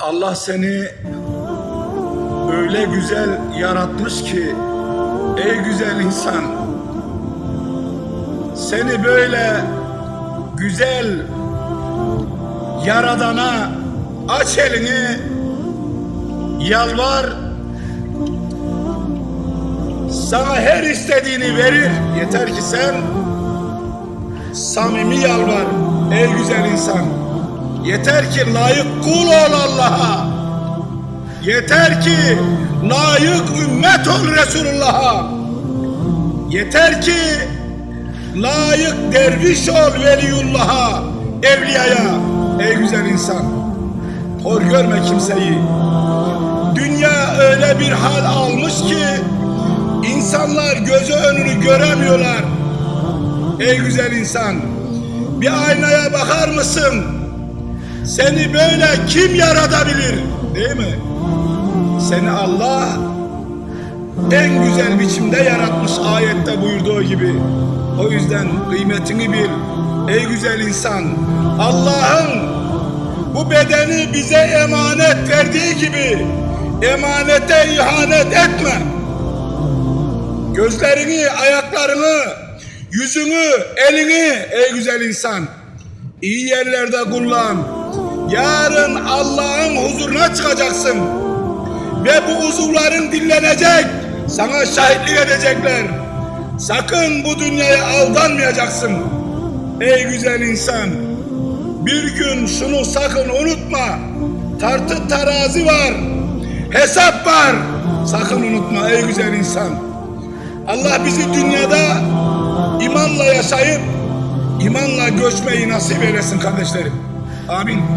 Allah seni öyle güzel yaratmış ki ey güzel insan seni böyle güzel yaradana aç elini yalvar sana her istediğini verir. Yeter ki sen samimi yalvar ey güzel insan yeter ki layık kul ol Allah'a. Yeter ki layık ümmet ol Resulullah'a. Yeter ki layık derviş ol veliyullah'a evliyaya. Ey güzel insan hor görme kimseyi. Dünya öyle bir hal almış ki insanlar gözü önünü göremiyorlar. Ey güzel insan bir aynaya bakar mısın seni böyle kim yaratabilir değil mi seni Allah en güzel biçimde yaratmış ayette buyurduğu gibi. O yüzden kıymetini bil. Ey güzel insan. Allah'ın bu bedeni bize emanet verdiği gibi emanete ihanet etme. Gözlerini, ayaklarını, yüzünü, elini ey güzel insan iyi yerlerde kullan. Yarın Allah'ın huzuruna çıkacaksın ve bu uzuvların dinlenecek, sana şahitlik edecekler. Sakın bu dünyaya aldanmayacaksın. Ey güzel insan, bir gün şunu sakın unutma. Tartı terazi var, hesap var. Sakın unutma ey güzel insan. Allah bizi dünyada imanla yaşayıp imanla göçmeyi nasip eylesin kardeşlerim. Amin.